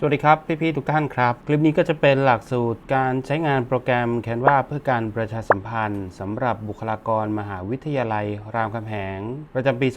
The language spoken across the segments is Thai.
สวัสดีครับ พี่ ๆ ทุกท่านครับ คลิปนี้ก็จะเป็นหลักสูตรการใช้งานโปรแกรม Canva เพื่อการประชาสัมพันธ์สำหรับบุคลากรมหาวิทยาลัย รามคำแหง ประจำปี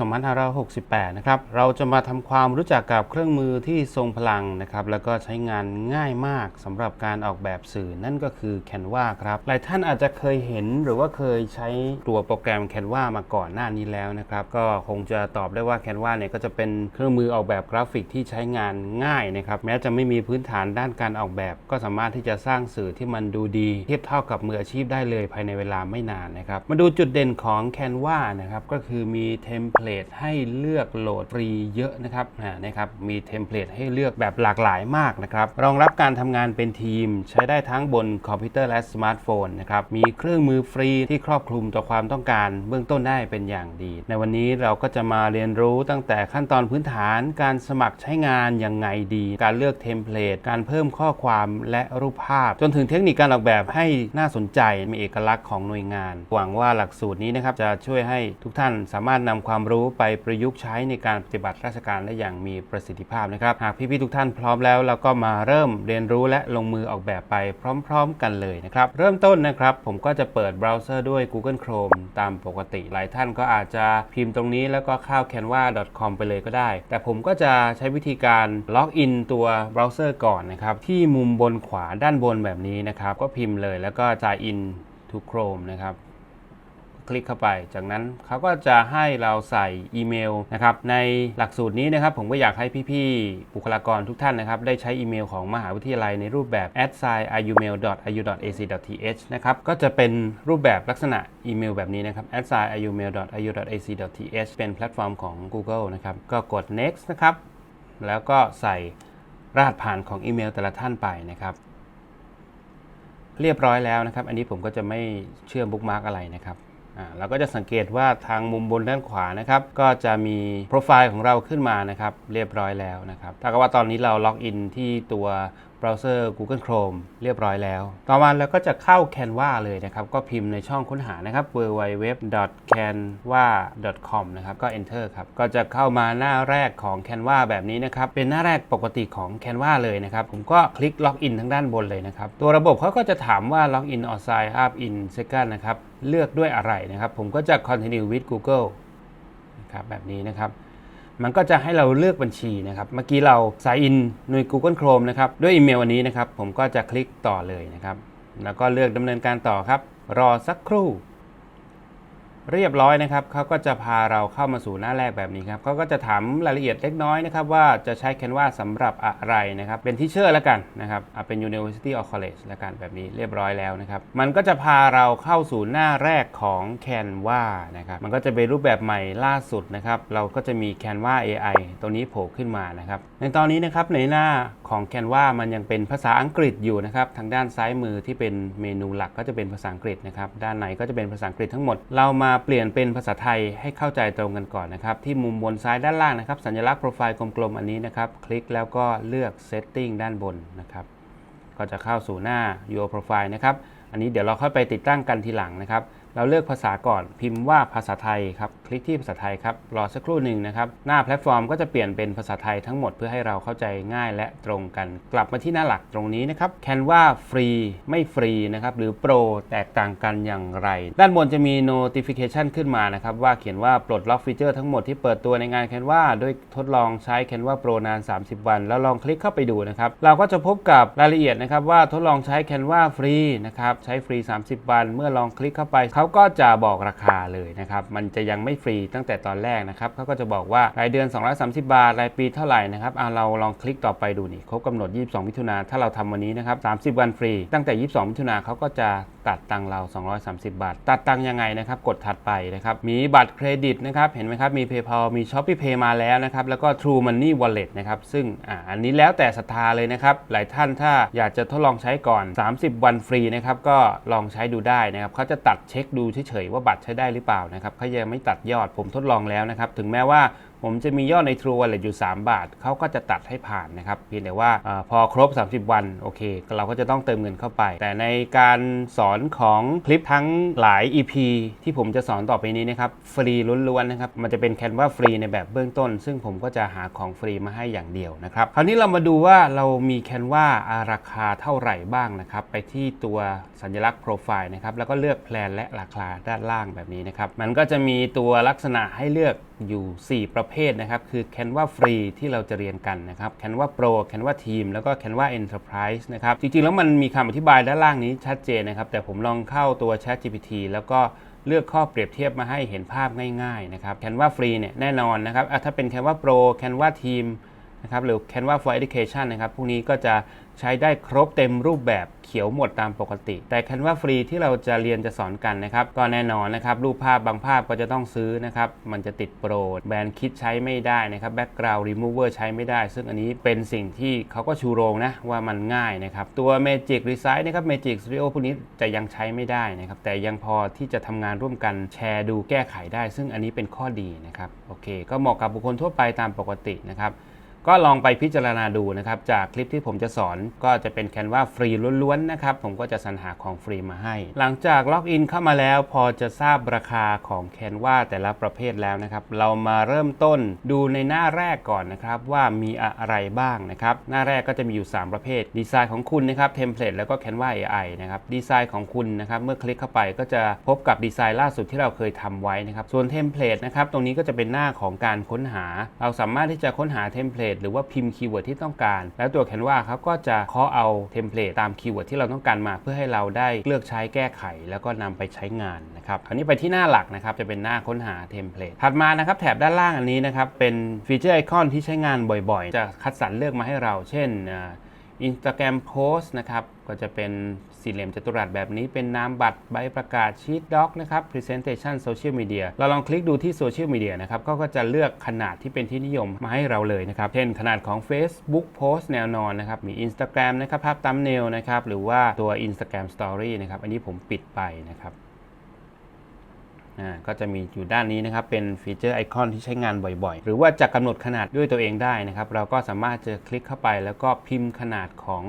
2568 นะครับ เราจะมาทำความรู้จักกับเครื่องมือที่ทรงพลังนะครับ แล้วก็ใช้งานง่ายมากสำหรับการออกแบบสื่อนั่นก็คือ Canva ครับ หลายท่านอาจจะเคยเห็นหรือว่าเคยใช้ตัวโปรแกรม Canva มาก่อนหน้านี้แล้วนะครับก็คงจะตอบได้ว่า Canva เนี่ยก็จะเป็นเครื่องมือออกแบบกราฟิกที่ใช้งานง่ายนะครับแม้จะไม่มีพื้นฐานด้านการออกแบบ ก็สามารถที่จะสร้างสื่อที่มันดูดีเทียบเท่ากับมืออาชีพได้เลยภายในเวลาไม่นานนะครับมาดูจุดเด่นของ Canva นะครับก็คือมีเทมเพลตให้เลือกโหลดฟรีเยอะนะครับนะครับมีเทมเพลตให้เลือกแบบหลากหลายมากนะครับรองรับการทำงานเป็นทีม ใช้ได้ทั้งบนคอมพิวเตอร์และสมาร์ทโฟนนะครับมีเครื่องมือฟรีที่ครอบคลุมต่อความต้องการ เบื้องต้นได้เป็นอย่างดี ในวันนี้เราก็จะมาเรียนรู้ตั้งแต่ขั้นตอนพื้นฐานการสมัครใช้งานยังไงดี การเลือกเทมเพลตการเพิ่มข้อความและรูปภาพ จนถึงเทคนิคการออกแบบให้น่าสนใจมีเอกลักษณ์ของหน่วยงาน หวังว่าหลักสูตรนี้นะครับจะช่วยให้ทุกท่านสามารถนำความรู้ไปประยุกต์ใช้ในการปฏิบัติราชการได้อย่างมีประสิทธิภาพนะครับ หากพี่ๆทุกท่านพร้อมแล้วเราก็มาเริ่มเรียนรู้และลงมือออกแบบไปพร้อม ๆ กันเลยนะครับ เริ่มต้นนะครับ ผมก็จะเปิดเบราว์เซอร์ด้วย Google Chrome ตามปกติหลายท่านก็อาจจะพิมพ์ตรงนี้แล้วก็เข้า canva.com ไปเลยก็ได้ แต่ผมก็จะใช้วิธีการล็อกอินตัวเบราว์เซอร์ก่อนนะครับ ที่มุมบนขวาด้านบนแบบนี้นะครับ ก็พิมพ์เลยแล้วก็จ่าย in to Chrome นะครับ คลิกเข้าไป จากนั้นเขาก็จะให้เราใส่อีเมลนะครับ ในหลักสูตรนี้นะครับ ผมก็อยากให้พี่ๆบุคลากรทุกท่านนะครับ ได้ใช้อีเมลของมหาวิทยาลัยในรูปแบบ a d s i g n iumail iu ac th นะครับ ก็จะเป็นรูปแบบลักษณะอีเมลแบบนี้นะครับ a d s i g n iumail iu ac th เป็นแพลตฟอร์มของ Google นะครับ ก็กด next นะครับ แล้วก็ใส่ รหัสผ่านของอีเมลแต่ละท่านไปนะครับ เรียบร้อยแล้วนะครับ อันนี้ผมก็จะไม่เชื่อมบุ๊กมาร์กอะไรนะครับอ่าเราก็จะสังเกตว่าทางมุมบนด้านขวานะครับ ก็จะมีโปรไฟล์ของเราขึ้นมานะครับ เรียบร้อยแล้วนะครับถ้ากับว่าตอนนี้เราล็อกอินที่ตัว เบราว์เซอร์ Google Chrome เรียบร้อยแล้ว ต่อมาเราก็จะเข้า Canva เลยนะครับ ก็พิมพ์ในช่องค้นหานะครับ www.canva.com นะครับ ก็ enter ครับ ก็จะเข้ามาหน้าแรกของ Canva แบบนี้นะครับ เป็นหน้าแรกปกติของ Canva เลยนะครับ ผมก็คลิกล็อกอินทางด้านบนเลยนะครับ ตัวระบบเขาก็จะถามว่า log in or sign up in second นะครับ เลือกด้วยอะไรนะครับ ผมก็จะ continue with Google นะครับ แบบนี้นะครับ มันก็จะให้เราเลือกบัญชีนะครับ เมื่อกี้เราสายอินใน Google Chrome นะครับ ด้วยอีเมลอันนี้นะครับ ผมก็จะคลิกต่อเลยนะครับ แล้วก็เลือกดำเนินการต่อครับ รอสักครู่ เรียบร้อยนะครับเขาก็จะพาเราเข้ามาสู่หน้าแรกแบบนี้ครับเขาก็จะถามรายละเอียดเล็กน้อยนะครับว่าจะใช้ Canva สำหรับอะไรนะครับ เป็นที่เชื่อแล้วกันนะครับเป็น University or College แล้วกันแบบนี้เรียบร้อยแล้วนะครับ มันก็จะพาเราเข้าสู่หน้าแรกของ Canva นะครับ มันก็จะเป็นรูปแบบใหม่ล่าสุดนะครับ เราก็จะมี Canva AI ตัวนี้โผล่ขึ้นมานะครับ ในตอนนี้นะครับในหน้าของ Canva มันยังเป็นภาษาอังกฤษอยู่นะครับ ทางด้านซ้ายมือที่เป็นเมนูหลักก็จะเป็นภาษาอังกฤษนะครับ ด้านในก็จะเป็นภาษาอังกฤษทั้งหมด เรามาาเปลี่ยนเป็นภาษาไทยให้เข้าใจตรงกันก่อนนะครับ ที่มุมบนซ้ายด้านล่างนะครับ สัญลักษณ์โปรไฟล์กลมๆอันนี้นะครับ คลิกแล้วก็เลือก Setting ด้านบนนะครับ ก็จะเข้าสู่หน้า Your Profile นะครับ อันนี้เดี๋ยวเราค่อยไปติดตั้งกันทีหลังนะครับ เราเลือกภาษาก่อนพิมพ์ว่าภาษาไทยครับคลิกที่ภาษาไทยครับรอสักครู่หนึ่งนะครับหน้าแพลตฟอร์มก็จะเปลี่ยนเป็นภาษาไทยทั้งหมดเพื่อให้เราเข้าใจง่ายและตรงกัน กลับมาที่หน้าหลักตรงนี้นะครับ Canva ฟรีไม่ฟรีนะครับหรือโปรแตกต่างกันอย่างไร ด้านบนจะมี notification ขึ้นมานะครับว่าเขียนว่าปลดล็อกฟีเจอร์ทั้งหมดที่เปิดตัวในงาน Canva โดยทดลองใช้ Canva Pro นาน 30 วัน แล้วลองคลิกเข้าไปดูนะครับเราก็จะพบกับรายละเอียดนะครับว่าทดลองใช้ Canva ฟรีนะครับใช้ฟรี 30 วัน เมื่อลองคลิกเข้าไปเขาาก็จะบอกราคาเลยนะครับ มันจะยังไม่ฟรีตั้งแต่ตอนแรกนะครับเขาก็จะบอกว่ารายเดือน 230 บาท รายปีเท่าไหร่นะครับเอะเราลองคลิกต่อไปดูนี่ครบกำหนด 22 มิถุนาถ้าเราทำวันนี้นะครับ 30 วันฟรี ตั้งแต่ 22 มิถุนาเขาก็จะตัดตังเรา 230 บาท ตัดตังยังไงนะครับ กดถัดไปนะครับ มีบัตรเครดิตนะครับ เห็นไหมครับ มี PayPal มี Shopee Pay มาแล้วนะครับ แล้วก็ True Money Wallet นะครับ ซึ่งอ่าอันนี้แล้วแต่ศรัทธาเลยนะครับ หลายท่านถ้าอยากจะทดลองใช้ก่อน 30 วันฟรีนะครับ ก็ลองใช้ดูได้นะครับเขาจะตัดเช็คดูเฉยๆว่าบัตรใช้ได้หรือเปล่านะครับเขายังไม่ตัดยอดผมทดลองแล้วนะครับ ถึงแม้ว่า ผมจะมียอดใน True Wallet อยู่ 3 บาท เขาก็จะตัดให้ผ่านนะครับเพียงแต่ว่าอพอครบ 30 วันโอเค เราก็จะต้องเติมเงินเข้าไป แต่ในการสอนของคลิปทั้งหลาย EP ที่ผมจะสอนต่อไปนี้นะครับฟรีล้วนๆนะครับมันจะเป็นแคนวาฟรีในแบบเบื้องต้น ซึ่งผมก็จะหาของฟรีมาให้อย่างเดียวนะครับคราวนี้เรามาดูว่าเรามีแคนวาราคาเท่าไหร่บ้างนะครับไปที่ตัวสัญลักษณ์โปรไฟล์นะครับแล้วก็เลือกแพลนและราคาด้านล่างแบบนี้นะครับมันก็จะมีตัวลักษณะให้เลือก อยู่ 4 ประเภทนะครับ คือ Canva Free ที่เราจะเรียนกันนะครับ Canva Pro Canva Team แล้วก็ Canva Enterprise นะครับ จริงๆ แล้วมันมีคำอธิบายด้านล่างนี้ชัดเจนนะครับ แต่ผมลองเข้าตัว Chat GPT แล้วก็เลือกข้อเปรียบเทียบมาให้เห็นภาพง่ายๆนะครับ Canva Free เนี่ยแน่นอนนะครับ ถ้าเป็น Canva Pro Canva Team นะครับหรือ Canva for Education นะครับ พวกนี้ก็จะ ใช้ได้ครบเต็มรูปแบบเขียวหมดตามปกติ แต่ Canva Free ที่เราจะเรียนจะสอนกันนะครับ ก็แน่นอนนะครับ รูปภาพบางภาพก็จะต้องซื้อนะครับ มันจะติดโปรแบรนด์คิดใช้ไม่ได้นะครับ Background Remover ใช้ไม่ได้ ซึ่งอันนี้เป็นสิ่งที่เขาก็ชูโรงนะว่ามันง่ายนะครับ ตัว Magic Resize นะครับ Magic Studio พวกนี้จะยังใช้ไม่ได้นะครับ แต่ยังพอที่จะทำงานร่วมกันแชร์ดูแก้ไขได้ ซึ่งอันนี้เป็นข้อดีนะครับโอเค ก็เหมาะกับบุคคลทั่วไปตามปกตินะครับ ก็ลองไปพิจารณาดูนะครับ จากคลิปที่ผมจะสอนก็จะเป็นแคนวาฟรีล้วนๆนะครับ ผมก็จะสรรหาของฟรีมาให้ หลังจากล็อกอินเข้ามาแล้ว พอจะทราบราคาของแคนวาแต่ละประเภทแล้วนะครับ เรามาเริ่มต้นดูในหน้าแรกก่อนนะครับ ว่ามีอะไรบ้างนะครับ หน้าแรกก็จะมีอยู่ 3 ประเภท ดีไซน์ของคุณนะครับเทมเพลตแล้วก็ Canva AI นะครับดีไซน์ของคุณนะครับเมื่อคลิกเข้าไปก็จะพบกับดีไซน์ล่าสุดที่เราเคยทำไว้นะครับส่วนเทมเพลตนะครับตรงนี้ก็จะเป็นหน้าของการค้นหา เราสามารถที่จะค้นหาเทมเพลตหรือว่าพิมพ์คีย์เวิร์ดที่ต้องการ แล้วตัว Canva เขาก็จะเคาะเอาเทมเพลตตามคีย์เวิร์ดที่เราต้องการมา เพื่อให้เราได้เลือกใช้แก้ไข แล้วก็นำไปใช้งานนะครับคราวนี้ไปที่หน้าหลักนะครับจะเป็นหน้าค้นหาเทมเพลตถัดมานะครับแถบด้านล่างอันนี้นะครับเป็นฟีเจอร์ไอคอนที่ใช้งานบ่อยๆ จะคัดสรรเลือกมาให้เรา เช่นอินสตาแกรมโพสนะครับก็จะเป็น สี่เหลี่ยมจัตุรัสแบบนี้เป็นนามบัตรใบประกาศชีตด็อกนะครับ Presentation Social Media เราลองคลิกดูที่โซเชียลมีเดียนะครับก็ก็จะเลือกขนาดที่เป็นที่นิยมมาให้เราเลยนะครับ เช่นขนาดของ Facebook Post แนวนอนนะครับ มี Instagram นะครับภาพตัมเนลนะครับหรือว่าตัว Instagram Story นะครับอันนี้ผมปิดไปนะครับอ่าก็จะมีอยู่ด้านนี้นะครับ เป็นฟีเจอร์ไอคอนที่ใช้งานบ่อยๆ หรือว่าจะกำหนดขนาดด้วยตัวเองได้นะครับ เราก็สามารถจะคลิกเข้าไปแล้วก็พิมพ์ขนาดของ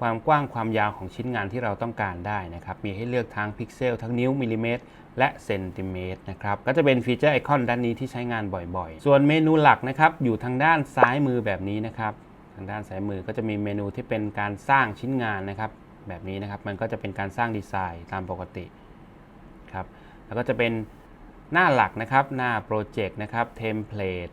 ความกว้างความยาวของชิ้นงานที่เราต้องการได้นะครับ มีให้เลือกทั้งพิกเซลทั้งนิ้วมิลลิเมตรและเซนติเมตรนะครับ ก็จะเป็นฟีเจอร์ไอคอนด้านนี้ที่ใช้งานบ่อยๆ ส่วนเมนูหลักนะครับ อยู่ทางด้านซ้ายมือแบบนี้นะครับ ทางด้านซ้ายมือก็จะมีเมนูที่เป็นการสร้างชิ้นงานนะครับ แบบนี้นะครับ มันก็จะเป็นการสร้างดีไซน์ตามปกติครับ แล้วก็จะเป็นหน้าหลักนะครับ หน้าโปรเจกต์นะครับ เทมเพลต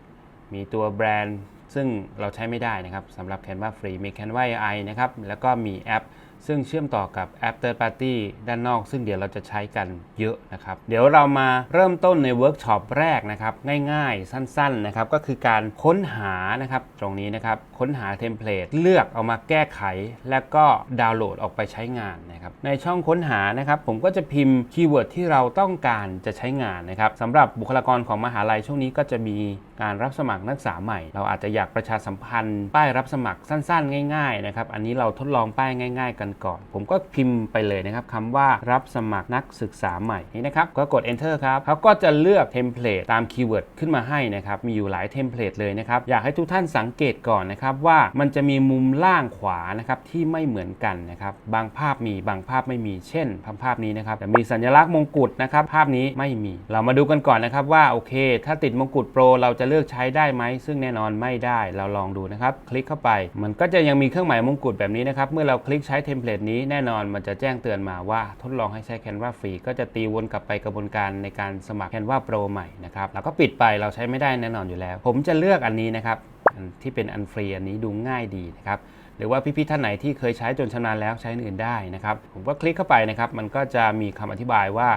มีตัวแบรนด์ ซึ่งเราใช้ไม่ได้นะครับสำหรับ Canva Free มี Canva AI นะครับแล้วก็มีแอป ซึ่งเชื่อมต่อกับแอป Third Party ด้านนอก ซึ่งเดี๋ยวเราจะใช้กันเยอะนะครับ เดี๋ยวเรามาเริ่มต้นในเวิร์กช็อปแรกนะครับ ง่ายๆ สั้นๆนะครับ ก็คือการค้นหานะครับ ตรงนี้นะครับ ค้นหาเทมเพลตเลือกเอามาแก้ไข แล้วก็ดาวน์โหลดออกไปใช้งานนะครับ ในช่องค้นหานะครับ ผมก็จะพิมพ์คีย์เวิร์ดที่เราต้องการจะใช้งานนะครับสำหรับบุคลากรของมหาลัยช่วงนี้ก็จะมีการรับสมัครนักศึกษาใหม่ เราอาจจะอยากประชาสัมพันธ์ ป้ายรับสมัครสั้น ๆ ง่ายๆนะครับอันนี้เราทดลองป้ายง่าย ๆ กันก่อน ผมก็พิมพ์ไปเลยนะครับคำว่ารับสมัครนักศึกษาใหม่นี่นะครับก็กด enter ครับเขาก็จะเลือกเทมเพลตตามคีย์เวิร์ดขึ้นมาให้นะครับมีอยู่หลายเทมเพลตเลยนะครับอยากให้ทุกท่านสังเกตก่อนนะครับว่ามันจะมีมุมล่างขวานะครับที่ไม่เหมือนกันนะครับบางภาพมีบางภาพไม่มีเช่นภาพภาพนี้นะครับแต่มีสัญลักษณ์มงกุฎนะครับภาพนี้ไม่มี เรามาดูกันก่อนนะครับว่าโอเค ถ้าติดมงกุฎโปรเราจะเลือกใช้ได้ไหมซึ่งแน่นอนไม่ได้เราลองดูนะครับ คลิกเข้าไป มันก็จะยังมีเครื่องหมายมงกุฎแบบนี้นะครับเมื่อเราคลิกใช้เทมเพลตนี้แน่นอนมันจะแจ้งเตือนมาว่าทดลองให้ใช้ Canva ฟรีก็จะตีวนกลับไปกระบวนการในการสมัคร Canva Pro ใหม่นะครับแล้วก็ปิดไปเราใช้ไม่ได้แน่นอนอยู่แล้ว ผมจะเลือกอันนี้นะครับอันที่เป็นอันฟรีอันนี้ดูง่ายดีนะครับหรือว่าพี่ๆท่านไหนที่เคยใช้จนชำนาญแล้วใช้อื่นได้นะครับ ผมก็คลิกเข้าไปนะครับ มันก็จะมีคำอธิบายว่า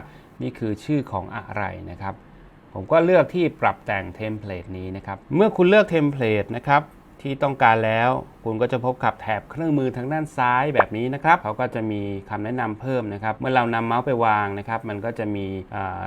นี่คือชื่อของอะไรนะครับ ผมก็เลือกที่ปรับแต่งเทมเพลตนี้นะครับ เมื่อคุณเลือกเทมเพลตนะครับ ที่ต้องการแล้ว คุณก็จะพบกับแถบเครื่องมือทางด้านซ้ายแบบนี้นะครับเขาก็จะมีคำแนะนำเพิ่มนะครับ เมื่อเรานำเมาส์ไปวางนะครับ มันก็จะมี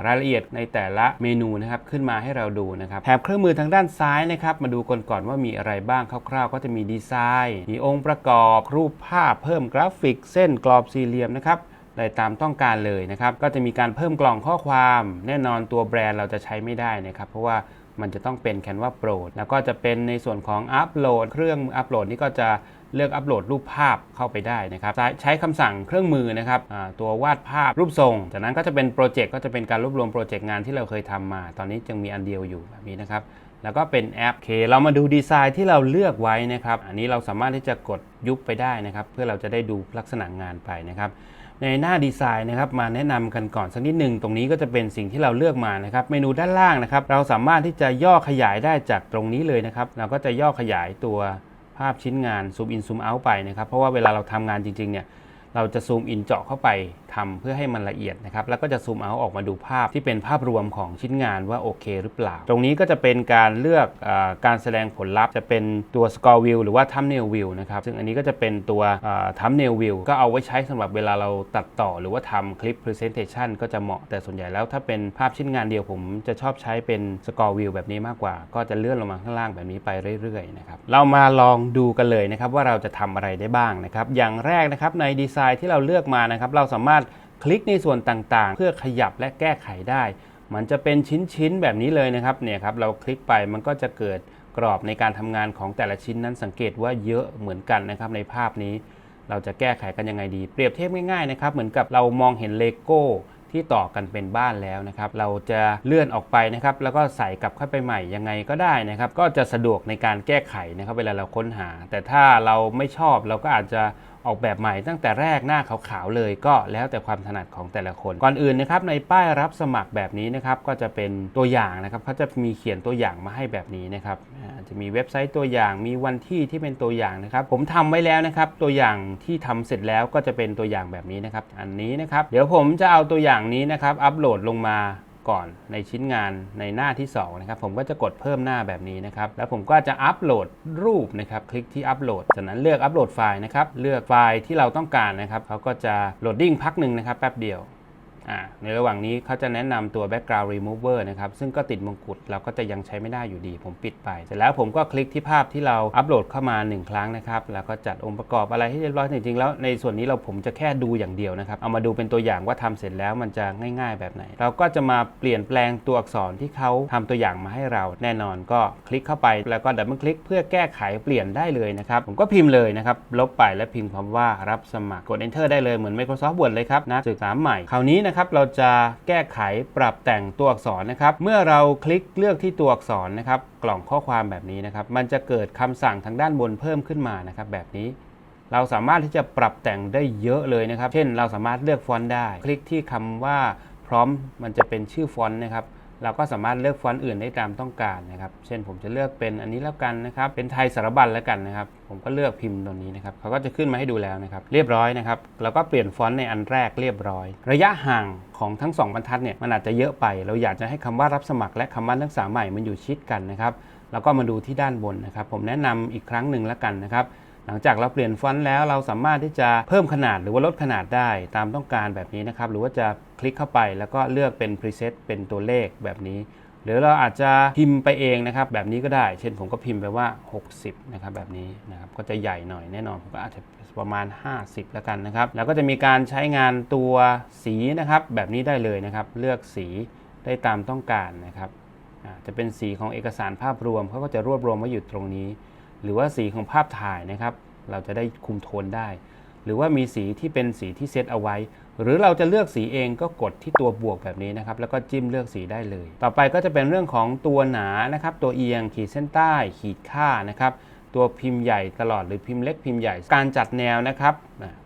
รายละเอียดในแต่ละเมนูนะครับขึ้นมาให้เราดูนะครับแถบเครื่องมือทางด้านซ้ายนะครับ มาดูกันก่อนว่ามีอะไรบ้างคร่าวๆ ก็จะมีดีไซน์ มีองค์ประกอบ รูปภาพเพิ่มกราฟิก เส้นกรอบสี่เหลี่ยมนะครับได้ตามต้องการเลยนะครับ ก็จะมีการเพิ่มกล่องข้อความ แน่นอนตัวแบรนด์เราจะใช้ไม่ได้นะครับ เพราะว่า มันจะต้องเป็น Canva Pro แล้วก็จะเป็นในส่วนของอัปโหลดเครื่องอัปโหลดนี่ก็จะเลือกอัปโหลดรูปภาพเข้าไปได้นะครับ ใช้ใช้คำสั่งเครื่องมือนะครับตัววาดภาพรูปทรง จากนั้นก็จะเป็นโปรเจกต์ก็จะเป็นการรวบรวมโปรเจกต์งานที่เราเคยทำมา ตอนนี้จึงมีอันเดียวอยู่แบบนี้นะครับ แล้วก็เป็นแอปเค เรามาดูดีไซน์ที่เราเลือกไว้นะครับ อันนี้เราสามารถที่จะกดยุบไปได้นะครับ เพื่อเราจะได้ดูลักษณะงานไปนะครับ ในหน้าดีไซน์นะครับมาแนะนำกันก่อนสักนิดหนึ่งตรงนี้ก็จะเป็นสิ่งที่เราเลือกมานะครับเมนูด้านล่างนะครับเราสามารถที่จะย่อขยายได้จากตรงนี้เลยนะครับเราก็จะย่อขยายตัวภาพชิ้นงานซูมอินซูมเอาไปนะครับเพราะว่าเวลาเราทำงานจริงๆเนี่ยเราจะซูมอินเจาะเข้าไปทำเพื่อให้มันละเอียดนะครับ แล้วก็จะซูมเอาออกมาดูภาพที่เป็นภาพรวมของชิ้นงานว่าโอเคหรือเปล่า ตรงนี้ก็จะเป็นการเลือกอการแสดงผลลัพธ์ จะเป็นตัว score view หรือว่า thumbnail view นะครับ ซึ่งอันนี้ก็จะเป็นตัว thumbnail view ก็เอาไว้ใช้สำหรับเวลาเราตัดต่อ หรือว่าทำคลิป presentation ก็จะเหมาะ แต่ส่วนใหญ่แล้วถ้าเป็นภาพชิ้นงานเดียวผมจะชอบใช้เป็น score view แบบนี้มากกว่า ก็จะเลื่อนลงมาข้างล่างแบบนี้ไปเรื่อยๆนะครับ เรามาลองดูกันเลยนะครับว่าเราจะทำอะไรได้บ้างนะครับ อย่างแรกนะครับในดีไซน์ที่เราเลือกมานะครับเราสามารถ คลิกในส่วนต่างๆ เพื่อขยับและแก้ไขได้ มันจะเป็นชิ้นๆแบบนี้เลยนะครับเนี่ยครับเราคลิกไปมันก็จะเกิดกรอบในการทำงานของแต่ละชิ้นนั้นสังเกตว่าเยอะเหมือนกันนะครับในภาพนี้ เราจะแก้ไขกันยังไงดี เปรียบเทียบง่ายๆนะครับเหมือนกับเรามองเห็นเลโก้ที่ต่อกันเป็นบ้านแล้วนะครับ เราจะเลื่อนออกไปนะครับ แล้วก็ใส่กลับเข้าไปใหม่ยังไงก็ได้นะครับ ก็จะสะดวกในการแก้ไขนะครับ เวลาเราค้นหา แต่ถ้าเราไม่ชอบเราก็อาจจะ ออกแบบใหม่ตั้งแต่แรกหน้าขาวๆเลยก็แล้วแต่ความถนัดของแต่ละคน ก่อนอื่นนะครับในป้ายรับสมัครแบบนี้นะครับก็จะเป็นตัวอย่างนะครับเขาจะมีเขียนตัวอย่างมาให้แบบนี้นะครับจะมีเว็บไซต์ตัวอย่างมีวันที่ที่เป็นตัวอย่างนะครับ ผมทำไว้แล้วนะครับตัวอย่างที่ทำเสร็จแล้วก็จะเป็นตัวอย่างแบบนี้นะครับ อันนี้นะครับ เดี๋ยวผมจะเอาตัวอย่างนี้นะครับอัปโหลดลงมา ก่อนในชิ้นงานในหน้าที่2นะครับผมก็จะกดเพิ่มหน้าแบบนี้นะครับแล้วผมก็จะอัปโหลดรูปนะครับคลิกที่อัปโหลดจากนั้นเลือกอัปโหลดไฟล์นะครับเลือกไฟล์ที่เราต้องการนะครับเขาก็จะโหลดดิ้งพักหนึ่งนะครับแป๊บเดียว ในระหว่างนี้เขาจะแนะนำตัว background remover นะครับ ซึ่งก็ติดมงกุฎเราก็จะยังใช้ไม่ได้อยู่ดี ผมปิดไป เสร็จแล้วผมก็คลิกที่ภาพที่เราอัปโหลดเข้ามา 1 ครั้งนะครับ แล้วก็จัดองค์ประกอบอะไรให้เรียบร้อยจริงๆแล้วในส่วนนี้เราผมจะแค่ดูอย่างเดียวนะครับ เอามาดูเป็นตัวอย่างว่าทำเสร็จแล้วมันจะง่าย ๆ แบบไหน เราก็จะมาเปลี่ยนแปลงตัวอักษรที่เขาทำตัวอย่างมาให้เรา แน่นอนก็คลิกเข้าไปแล้วก็ดับเบิลคลิกเพื่อแก้ไขเปลี่ยนได้เลยนะครับ ผมก็พิมพ์เลยนะครับลบไปและพิมพ์คำว่ารับสมัครกด enter ได้เลยเหมือน Microsoft Word เลยครับนักศึกษาใหม่คราวนี้นะครับเราจะแก้ไขปรับแต่งตัวอักษรนะครับ เมื่อเราคลิกเลือกที่ตัวอักษรนะครับ กล่องข้อความแบบนี้นะครับ มันจะเกิดคำสั่งทางด้านบนเพิ่มขึ้นมานะครับ แบบนี้ เราสามารถที่จะปรับแต่งได้เยอะเลยนะครับ เช่น เราสามารถเลือกฟอนต์ได้ คลิกที่คำว่าพร้อมมันจะเป็นชื่อฟอนต์นะครับ เราก็สามารถเลือกฟอนต์อื่นได้ตามต้องการนะครับ เช่นผมจะเลือกเป็นอันนี้แล้วกันนะครับ เป็นไทยสารบัญแล้วกันนะครับ ผมก็เลือกพิมพ์ตัวนี้นะครับ เขาก็จะขึ้นมาให้ดูแล้วนะครับ เรียบร้อยนะครับ เราก็เปลี่ยนฟอนต์ในอันแรกเรียบร้อย ระยะห่างของทั้งสองบรรทัดเนี่ยมันอาจจะเยอะไป เราอยากจะให้คำว่ารับสมัคร และคำว่านักศึกษาใหม่มันอยู่ชิดกันนะครับ แล้วก็มาดูที่ด้านบนนะครับ ผมแนะนำอีกครั้งหนึ่งแล้วกันนะครับ หลังจากเราเปลี่ยนฟอนต์แล้วเราสามารถที่จะเพิ่มขนาดหรือว่าลดขนาดได้ตามต้องการแบบนี้นะครับหรือว่าจะคลิกเข้าไปแล้วก็เลือกเป็น preset เป็นตัวเลขแบบนี้ หรือเราอาจจะพิมพ์ไปเองนะครับแบบนี้ก็ได้ เช่นผมก็พิมพ์ไปว่า 60นะครับแบบนี้นะครับก็จะใหญ่หน่อยแน่นอนผมก็อาจจะประมาณ 50 แล้วกันนะครับ แล้วก็จะมีการใช้งานตัวสีนะครับแบบนี้ได้เลยนะครับ เลือกสีได้ตามต้องการนะครับจะเป็นสีของเอกสารภาพรวมเขาก็จะรวบรวมไว้อยู่ตรงนี้ หรือว่าสีของภาพถ่ายนะครับ เราจะได้คุมโทนได้ หรือว่ามีสีที่เป็นสีที่เซตเอาไว้ หรือเราจะเลือกสีเองก็กดที่ตัวบวกแบบนี้นะครับ แล้วก็จิ้มเลือกสีได้เลย ต่อไปก็จะเป็นเรื่องของตัวหนานะครับ ตัวเอียงขีดเส้นใต้ ขีดค่านะครับ ตัวพิมพ์ใหญ่ตลอดหรือพิมพ์เล็กพิมพ์ใหญ่ การจัดแนวนะครับ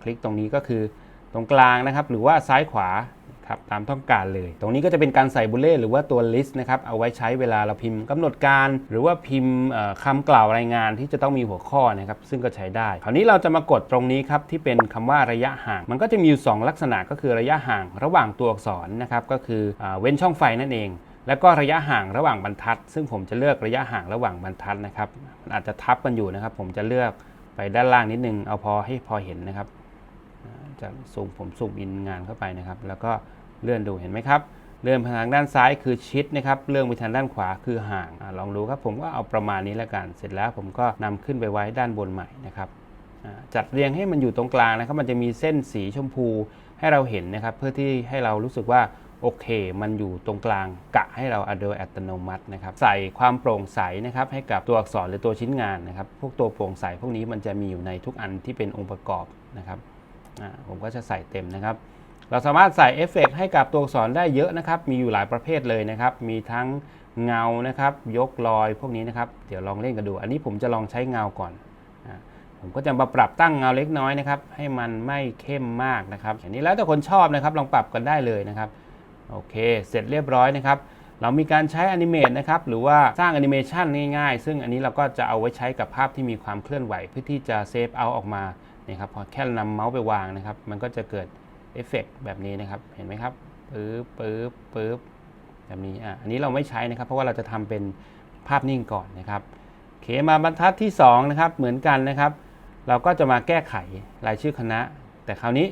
คลิกตรงนี้ก็คือตรงกลางนะครับ หรือว่าซ้ายขวา ครับตามต้องการเลย ตรงนี้ก็จะเป็นการใส่บุลเล่หรือว่าตัว list นะครับเอาไว้ใช้เวลาเราพิมพ์กำหนดการ หรือว่าพิมพ์เอ่อคำกล่าวรายงานที่จะต้องมีหัวข้อนะครับซึ่งก็ใช้ได้ คราวนี้เราจะมากดตรงนี้ครับที่เป็นคำว่าระยะห่าง มันก็จะมีอยู่ 2 ลักษณะก็คือระยะห่างระหว่างตัวอักษรนะครับก็คืออเว้นช่องไฟนั่นเองแล้วก็ระยะห่างระหว่างบรรทัด ซึ่งผมจะเลือกระยะห่างระหว่างบรรทัดนะครับมันอาจจะทับกันอยู่นะครับ ผมจะเลือกไปด้านล่างนิดนึงเอาพอให้พอเห็นนะครับจะซูมผมซูมอินงานเข้าไปนะครับ แล้วก็ เลื่อนดูเห็นไหมครับ เลื่อนไปทางด้านซ้ายคือชิดนะครับ เลื่อนไปทางด้านขวาคือห่างอาลองดูครับ ผมก็เอาประมาณนี้แล้วกัน เสร็จแล้วผมก็นำขึ้นไปไว้ด้านบนใหม่นะครับอ่าจัดเรียงให้มันอยู่ตรงกลางนะครับ มันจะมีเส้นสีชมพูให้เราเห็นนะครับ เพื่อที่ให้เรารู้สึกว่าโอเค มันอยู่ตรงกลางกะให้เราโดยอัตโนมัตินะครับ ใส่ความโปร่งใสนะครับให้กับตัวอักษรหรือตัวชิ้นงานนะครับ พวกตัวโปร่งใสพวกนี้มันจะมีอยู่ในทุกอันที่เป็นองค์ประกอบนะครับอ่าผมก็จะใส่เต็มนะครับ เราสามารถใส่เอฟเฟกต์ให้กับตัวอักษรได้เยอะนะครับ มีอยู่หลายประเภทเลยนะครับ มีทั้งเงานะครับ ยกรอยพวกนี้นะครับ เดี๋ยวลองเล่นกันดู อันนี้ผมจะลองใช้เงาก่อน ผมก็จะมาปรับตั้งเงาเล็กน้อยนะครับ ให้มันไม่เข้มมากนะครับ อันนี้แล้วแต่คนชอบนะครับ ลองปรับกันได้เลยนะครับ โอเค เสร็จเรียบร้อยนะครับ เรามีการใช้แอนิเมตนะครับ หรือว่าสร้างแอนิเมชันง่ายๆ ซึ่งอันนี้เราก็จะเอาไว้ใช้กับภาพที่มีความเคลื่อนไหว เพื่อที่จะเซฟเอาออกมานะครับ พอแค่นำเมาส์ไปวางนะครับ มันก็จะเกิด เอฟเฟกต์แบบนี้นะครับเห็นไหมครับปึ๊บปึ๊บปึ๊บแบบนี้อะอันนี้เราไม่ใช้นะครับ เพราะว่าเราจะทำเป็นภาพนิ่งก่อนนะครับเขมาบรรทัดที่สองนะครับเหมือนกันนะครับ เราก็จะมาแก้ไขรายชื่อคณะ แต่คราวนี้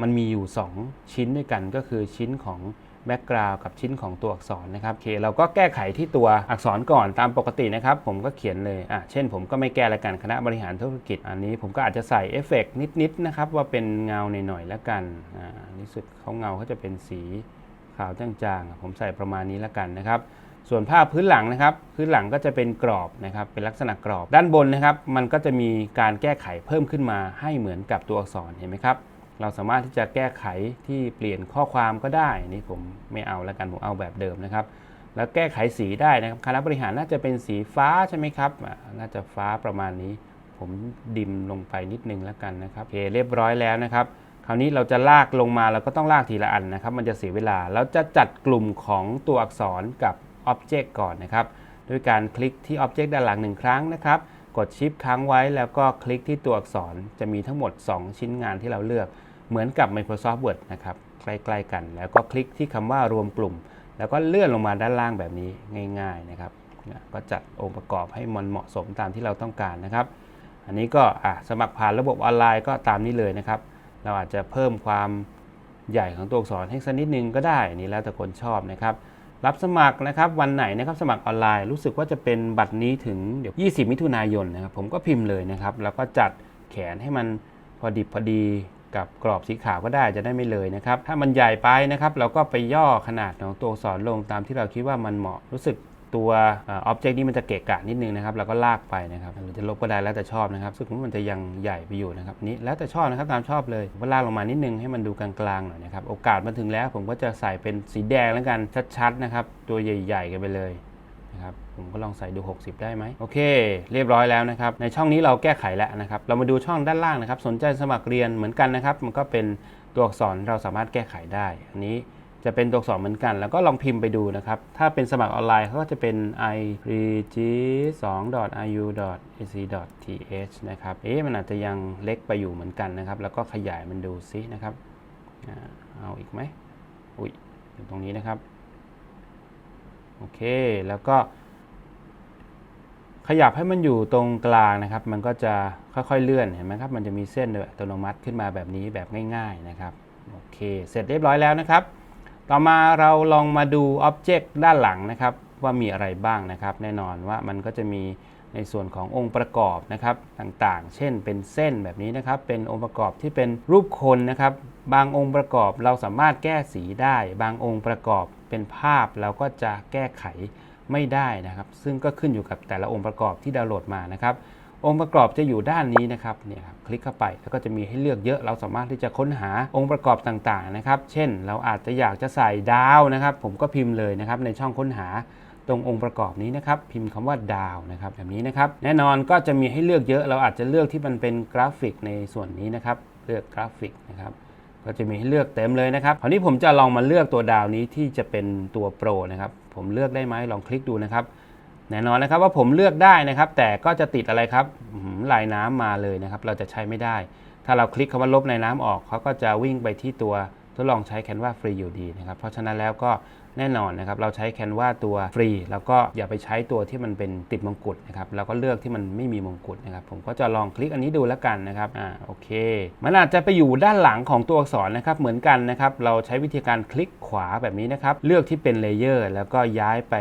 มันมีอยู่ 2 ชิ้นด้วยกันก็คือชิ้นของ แบ็กกราวกับชิ้นของตัวอักษรนะครับโอเคเราก็แก้ไขที่ตัวอักษรก่อนตามปกตินะครับ ผมก็เขียนเลยอะเช่น ผมก็ไม่แก้ละกันคณะบริหารธุรกิจ อันนี้ผมก็อาจจะใส่เอฟเฟกต์นิดๆนะครับ ว่าเป็นเงาหน่อยๆแล้วกันอ่าในสุดเขาเงาเขาจะเป็นสีขาวจางๆ ผมใส่ประมาณนี้แล้วกันนะครับส่วนภาพพื้นหลังนะครับ พื้นหลังก็จะเป็นกรอบนะครับ เป็นลักษณะกรอบ ด้านบนนะครับ มันก็จะมีการแก้ไขเพิ่มขึ้นมาให้เหมือนกับตัวอักษรเห็นไหมครับ เราสามารถที่จะแก้ไขที่เปลี่ยนข้อความก็ได้นี่ผมไม่เอาแล้วกันผมเอาแบบเดิมนะครับ แล้วแก้ไขสีได้นะครับคณะบริหารน่าจะเป็นสีฟ้าใช่ไหมครับน่าจะฟ้าประมาณนี้ ผมดิมลงไปนิดนึงแล้วกันนะครับโอเคเรียบร้อยแล้วนะครับ คราวนี้เราจะลากลงมาเราก็ต้องลากทีละอันนะครับ มันจะเสียเวลาแล้วจะจัดกลุ่มของตัวอักษรกับ Object ก่อนนะครับด้วยการคลิกที่ Object ด้านหลังหนึ่งครั้งนะครับกดชิปค้างไว้แล้วก็คลิกที่ตัวอักษรจะมีทั้งหมด 2 ชิ้นงานที่เราเลือก เหมือนกับ Microsoft Word นะครับใกล้ๆกัน แล้วก็คลิกที่คำว่ารวมกลุ่ม แล้วก็เลื่อนลงมาด้านล่างแบบนี้ง่าย ๆนะครับก็จัดองค์ประกอบให้มันเหมาะสมตามที่เราต้องการนะครับ อันนี้ก็สมัครผ่านระบบออนไลน์ก็ตามนี้เลยนะครับ เราอาจจะเพิ่มความใหญ่ของตัวอักษรให้สักนิดนึงก็ได้นนี่แล้วแต่คนชอบนะครับรับสมัครนะครับวันไหนนะครับสมัครออนไลน์รู้สึกว่าจะเป็นบัตรนี้ถึงเดี๋ยว 20 มิถุนายนนะครับผมก็พิมพ์เลยนะครับ แล้วก็จัดแขนให้มันพอดิบพอดี กับกรอบสีขาวก็ได้จะได้ไม่เลยนะครับ ถ้ามันใหญ่ไปนะครับเราก็ไปย่อขนาดของตัวอักษรลงตามที่เราคิดว่ามันเหมาะรู้สึกตัวออบเจกต์นี้มันจะเกะกะนิดนึงนะครับเราก็ลากไปนะครับหรือจะลบก็ได้แล้วแต่ชอบนะครับซึ่งมันจะยังใหญ่ไปอยู่นะครับนี้แล้วแต่ชอบนะครับตามชอบเลยก็ลากลงมานิดนึงให้มันดูกลางๆหน่อยนะครับโอกาสมาถึงแล้วผมก็จะใส่เป็นสีแดงแล้วกันชัดๆนะครับตัวใหญ่ๆกันไปเลย นะครับผมก็ลองใส่ดู 60 ได้ไหมโอเค เรียบร้อยแล้วนะครับ ในช่องนี้เราแก้ไขแล้วนะครับ เรามาดูช่องด้านล่างนะครับ สนใจสมัครเรียนเหมือนกันนะครับ มันก็เป็นตัวอักษรเราสามารถแก้ไขได้ อันนี้จะเป็นตัวอักษรเหมือนกัน แล้วก็ลองพิมพ์ไปดูนะครับ ถ้าเป็นสมัครออนไลน์เขาก็จะเป็น i r e g 2 iu ac th นะครับ เอ๊ะมันอาจจะยังเล็กไปอยู่เหมือนกันนะครับ แล้วก็ขยายมันดูซินะครับ เอาอีกไหมอุ้ยอยู่ตรงนี้นะครับ โอเค แล้วก็ ขยับให้มันอยู่ตรงกลางนะครับ มันก็จะค่อยๆเลื่อนเห็นไหมครับ มันจะมีเส้นโดยอัตโนมัติขึ้นมาแบบนี้แบบง่ายๆนะครับโอเค เสร็จเรียบร้อยแล้วนะครับ ต่อมาเราลองมาดูอ็อบเจกต์ด้านหลังนะครับ ว่ามีอะไรบ้างนะครับ แน่นอนว่ามันก็จะมีในส่วนขององค์ประกอบนะครับต่างๆ เช่นเป็นเส้นแบบนี้นะครับ เป็นองค์ประกอบที่เป็นรูปคนนะครับ บางองค์ประกอบเราสามารถแก้สีได้ บางองค์ประกอบ เป็นภาพเราก็จะแก้ไขไม่ได้นะครับ ซึ่งก็ขึ้นอยู่กับแต่ละองค์ประกอบที่ดาวน์โหลดมานะครับ องค์ประกอบจะอยู่ด้านนี้นะครับเนี่ยครับคลิกเข้าไปแล้วก็จะมีให้เลือกเยอะเราสามารถที่จะค้นหาองค์ประกอบต่างๆนะครับ เช่น เราอาจจะอยากจะใส่ดาวนะครับ ผมก็พิมพ์เลยนะครับในช่องค้นหาตรงองค์ประกอบนี้นะครับ พิมพ์คำว่าดาวนะครับแบบนี้นะครับ แน่นอนก็จะมีให้เลือกเยอะ เราอาจจะเลือกที่มันเป็นกราฟิกในส่วนนี้นะครับ เลือกกราฟิกนะครับ ก็จะมีให้เลือกเต็มเลยนะครับคราวนี้ผมจะลองมาเลือกตัวดาวนี้ที่จะเป็นตัวโปรนะครับ ผมเลือกได้ไหมลองคลิกดูนะครับ แน่นอนนะครับว่าผมเลือกได้นะครับ แต่ก็จะติดอะไรครับอื้อหือลายน้ำมาเลยนะครับ เราจะใช้ไม่ได้ ถ้าเราคลิกคำว่าลบในน้ำออกเขาก็จะวิ่งไปที่ตัวทดลองใช้ Canva ฟรีอยู่ดีนะครับ เพราะฉะนั้นแล้วก็ แน่นอนนะครับเราใช้ Canva ตัวฟรี แล้วก็อย่าไปใช้ตัวที่มันเป็นติดมงกุฎนะครับแล้วก็เลือกที่มันไม่มีมงกุฎนะครับผมก็จะลองคลิกอันนี้ดูแล้วกันนะครับอ่าโอเค มันอาจจะไปอยู่ด้านหลังของตัวอักษรนะครับเหมือนกันนะครับเราใช้วิธีการคลิกขวาแบบนี้นะครับเลือกที่เป็นเลเยอร์แล้วก็ย้ายไป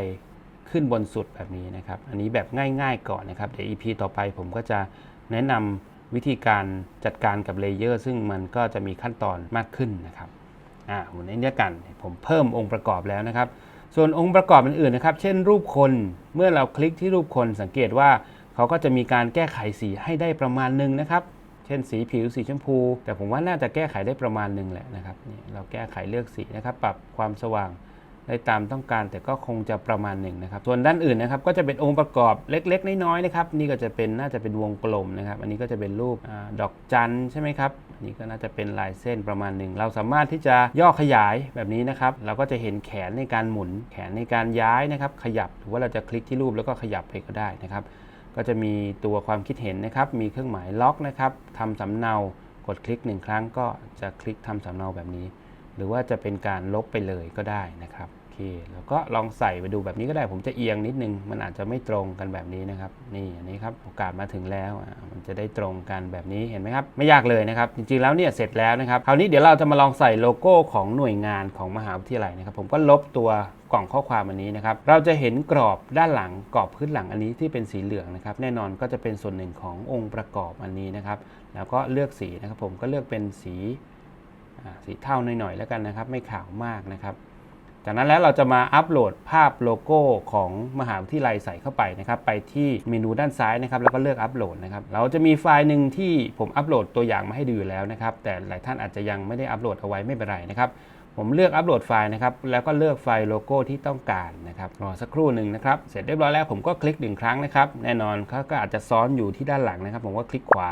ขึ้นบนสุดแบบนี้นะครับ อันนี้แบบง่ายๆก่อนนะครับ เดี๋ยว EP ต่อไปผมก็จะแนะนำวิธีการจัดการกับเลเยอร์ ซึ่งมันก็จะมีขั้นตอนมากขึ้นนะครับ อ่าหมุนในเนี้ยกัน ผมเพิ่มองค์ประกอบแล้วนะครับ ส่วนองค์ประกอบอื่นๆนะครับ เช่นรูปคน เมื่อเราคลิกที่รูปคนสังเกตว่าเขาก็จะมีการแก้ไขสีให้ได้ประมาณหนึ่งนะครับเช่นสีผิวสีชมพู แต่ผมว่าน่าจะแก้ไขได้ประมาณหนึ่งแหละนะครับเราแก้ไขเลือกสีนะครับ ปรับความสว่าง ได้ตามต้องการแต่ก็คงจะประมาณหนึ่งนะครับส่วนด้านอื่นนะครับก็จะเป็นองค์ประกอบเล็ก ๆ น้อยๆนะครับนี่ก็จะเป็นน่าจะเป็นวงกลมนะครับ อันนี้ก็จะเป็นรูปอดอกจันใช่ไหมครับอันนี้ก็น่าจะเป็นลายเส้นประมาณหนึ่งเราสามารถที่จะย่อขยายแบบนี้นะครับเราก็จะเห็นแขนในการหมุน แขนในการย้ายนะครับ ขยับหรือว่าเราจะคลิกที่รูปแล้วก็ขยับไปก็ได้นะครับ ก็จะมีตัวความคิดเห็นนะครับ มีเครื่องหมายล็อกนะครับทำสำเนากดคลิกหนึ่งครั้งก็จะคลิกทำสำเนาแบบนี้ รือว่าจะเป็นการลบไปเลยก็ได้นะครับโอเคแล้วก็ลองใส่ไปดูแบบนี้ก็ได้ผมจะเอียงนิดนึง มันอาจจะไม่ตรงกันแบบนี้นะครับ นี่อันนี้ครับโอกาสมาถึงแล้วมันจะได้ตรงกันแบบนี้เห็นไหมครับ ไม่ยากเลยนะครับ จริงๆแล้วเนี่ยเสร็จแล้วนะครับคราวนี้เดี๋ยวเราจะมาลองใส่โลโก้ของหน่วยงานของมหาวิทยาลัยนะครับ ผมก็ลบตัวกล่องข้อความอันนี้นะครับ เราจะเห็นกรอบด้านหลังกรอบพื้นหลังอันนี้ที่เป็นสีเหลืองนะครับ แน่นอนก็จะเป็นส่วนหนึ่งขององค์ประกอบอันนี้นะครับ แล้วก็เลือกสีนะครับ ผมก็เลือกเป็นสี สีเทาหน่อยๆแล้วกันนะครับ ไม่ขาวมากนะครับ จากนั้นแล้วเราจะมาอัปโหลดภาพโลโก้ของมหาวิทยาลัยใส่เข้าไปนะครับ ไปที่เมนูด้านซ้ายนะครับ แล้วก็เลือกอัปโหลดนะครับ เราจะมีไฟล์หนึ่งที่ผมอัปโหลดตัวอย่างมาให้ดูอยู่แล้วนะครับ แต่หลายท่านอาจจะยังไม่ได้อัปโหลดเอาไว้ไม่เป็นไรนะครับผมเลือกอัปโหลดไฟล์นะครับ แล้วก็เลือกไฟล์โลโก้ที่ต้องการนะครับ รอสักครู่หนึ่งนะครับ เสร็จเรียบร้อยแล้วผมก็คลิกหนึ่งครั้งนะครับ แน่นอนเขาก็อาจจะซ้อนอยู่ที่ด้านหลังนะครับ ผมก็คลิกขวา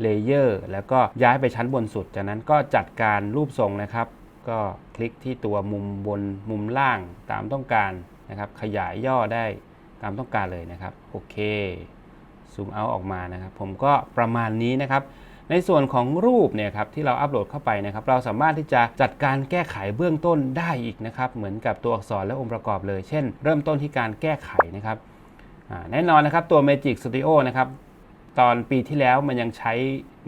เลเยอร์แล้วก็ย้ายไปชั้นบนสุด จากนั้นก็จัดการรูปทรงนะครับ ก็คลิกที่ตัวมุมบนมุมล่างตามต้องการนะครับ ขยายย่อได้ตามต้องการเลยนะครับ โอเค ซูมเอาออกมานะครับ ผมก็ประมาณนี้นะครับ ในส่วนของรูปเนี่ยครับที่เราอัปโหลดเข้าไปนะครับ เราสามารถที่จะจัดการแก้ไขเบื้องต้นได้อีกนะครับ เหมือนกับตัวอักษรและองค์ประกอบเลย เช่น เริ่มต้นที่การแก้ไขนะครับแน่นอนนะครับตัว Magic Studio นะครับ ตอนปีที่แล้วมันยังใช้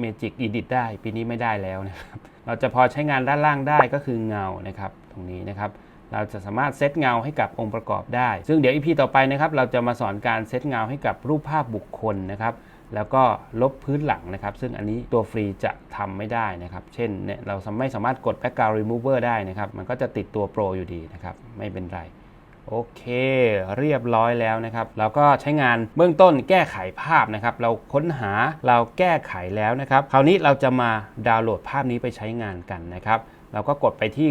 Magic Edit ได้ ปีนี้ไม่ได้แล้วนะครับ เราจะพอใช้งานด้านล่างได้ก็คือเงานะครับ ตรงนี้นะครับ เราจะสามารถเซตเงาให้กับองค์ประกอบได้ ซึ่งเดี๋ยวอีพีต่อไปนะครับ เราจะมาสอนการเซตเงาให้กับรูปภาพบุคคลนะครับแล้วก็ลบพื้นหลังนะครับ ซึ่งอันนี้ตัวฟรีจะทำไม่ได้นะครับ เช่นเนี่ยเราไม่สามารถกด background remover ได้นะครับ มันก็จะติดตัวโปรอยู่ดีนะครับ ไม่เป็นไร โอเค เรียบร้อยแล้วนะครับ เราก็ใช้งานเบื้องต้นแก้ไขภาพนะครับ เราค้นหาเราแก้ไขแล้วนะครับ คราวนี้เราจะมาดาวน์โหลดภาพนี้ไปใช้งานกันนะครับ เราก็กดไปที่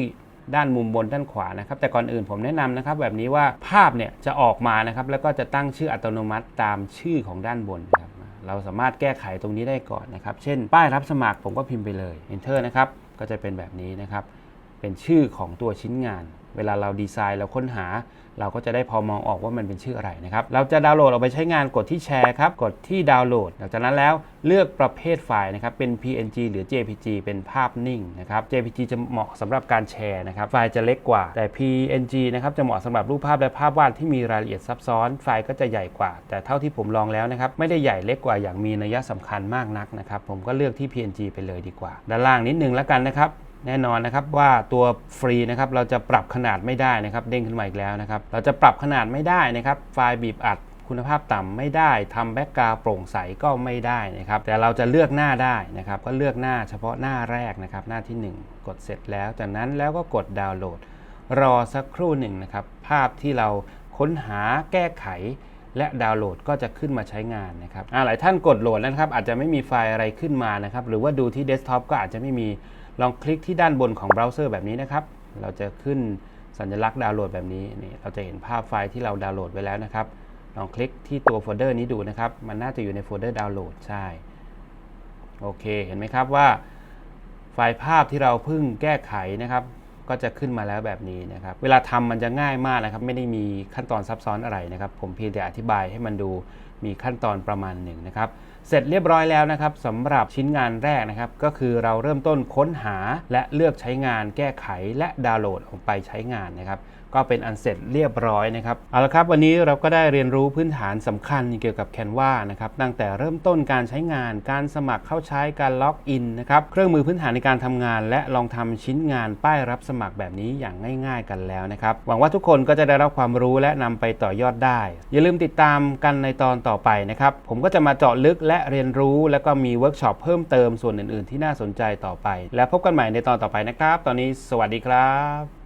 ด้านมุมบนด้านขวานะครับ แต่ก่อนอื่นผมแนะนำนะครับ แบบนี้ว่าภาพเนี่ยจะออกมานะครับ แล้วก็จะตั้งชื่ออัตโนมัติตามชื่อของด้านบนนะครับเราสามารถแก้ไขตรงนี้ได้ก่อนนะครับ เช่น ป้ายรับสมัครผมก็พิมพ์ไปเลย enter นะครับ ก็จะเป็นแบบนี้นะครับ เป็นชื่อของตัวชิ้นงาน เวลาเราดีไซน์เราค้นหา เราก็จะได้พอมองออกว่ามันเป็นชื่ออะไรนะครับ เราจะดาวน์โหลดออกไปใช้งานกดที่แชร์ครับ กดที่ดาวน์โหลดหลังจากนั้นแล้วเลือกประเภทไฟล์นะครับเป็น PNG หรือ JPG เป็นภาพนิ่งนะครับ JPG จะเหมาะสำหรับการแชร์นะครับ ไฟล์จะเล็กกว่า แต่ PNG นะครับจะเหมาะสำหรับรูปภาพและภาพวาดที่มีรายละเอียดซับซ้อน ไฟล์ก็จะใหญ่กว่า แต่เท่าที่ผมลองแล้วนะครับไม่ได้ใหญ่เล็กกว่าอย่างมีนัยสำคัญมากนักนะครับ ผมก็เลือกที่ PNG ไปเลยดีกว่า ด้านล่างนิดนึงแล้วกันนะครับ แน่นอนนะครับว่าตัวฟรีนะครับเราจะปรับขนาดไม่ได้นะครับเด้งขึ้นมาอีกแล้วนะครับเราจะปรับขนาดไม่ได้นะครับไฟล์บีบอัดคุณภาพต่ำไม่ได้ทำแบ็กกราวโปร่งใสก็ไม่ได้นะครับแต่เราจะเลือกหน้าได้นะครับก็เลือกหน้าเฉพาะหน้าแรกนะครับหน้าที่ 1 กดเสร็จแล้ว จากนั้นแล้วก็กดดาวน์โหลด รอสักครู่หนึ่งนะครับภาพที่เราค้นหาแก้ไข และดาวน์โหลดก็จะขึ้นมาใช้งานนะครับหลายท่านกดโหลดแล้วนะครับอาจจะไม่มีไฟล์อะไรขึ้นมานะครับหรือว่าดูที่เดสก์ท็อปก็อาจจะไม่มี ลองคลิกที่ด้านบนของเบราว์เซอร์แบบนี้นะครับ เราจะขึ้นสัญลักษณ์ดาวน์โหลดแบบนี้นี่เราจะเห็นภาพไฟล์ที่เราดาวน์โหลดไว้แล้วนะครับ ลองคลิกที่ตัวโฟลเดอร์นี้ดูนะครับ มันน่าจะอยู่ในโฟลเดอร์ดาวน์โหลดใช่ โอเค เห็นไหมครับว่า ไฟล์ภาพที่เราเพิ่งแก้ไขนะครับ ก็จะขึ้นมาแล้วแบบนี้นะครับ เวลาทำมันจะง่ายมากนะครับ ไม่ได้มีขั้นตอนซับซ้อนอะไรนะครับ ผมเพียงแต่อธิบายให้มันดูมีขั้นตอนประมาณหนึ่งนะครับ เสร็จเรียบร้อยแล้วนะครับสำหรับชิ้นงานแรกนะครับ ก็คือเราเริ่มต้นค้นหาและเลือกใช้งานแก้ไขและดาวน์โหลดออกไปใช้งานนะครับ ก็เป็นอันเสร็จเรียบร้อยนะครับเอาละครับวันนี้เราก็ได้เรียนรู้พื้นฐานสำคัญเกี่ยวกับ Canva นะครับตั้งแต่เริ่มต้นการใช้งาน การสมัครเข้าใช้การล็อกอินนะครับเครื่องมือพื้นฐานในการทำงาน และลองทำชิ้นงานป้ายรับสมัครแบบนี้อย่างง่าย ๆ กันแล้วนะครับหวังว่าทุกคนก็จะได้รับความรู้และนำไปต่อยอดได้ อย่าลืมติดตามกันในตอนต่อไปนะครับผมก็จะมาเจาะลึกและเรียนรู้ แล้วก็มีเวิร์กช็อปเพิ่มเติมส่วนอื่น ๆ ที่น่าสนใจต่อไป แล้วพบกันใหม่ในตอนต่อไปนะครับ ตอนนี้สวัสดีครับ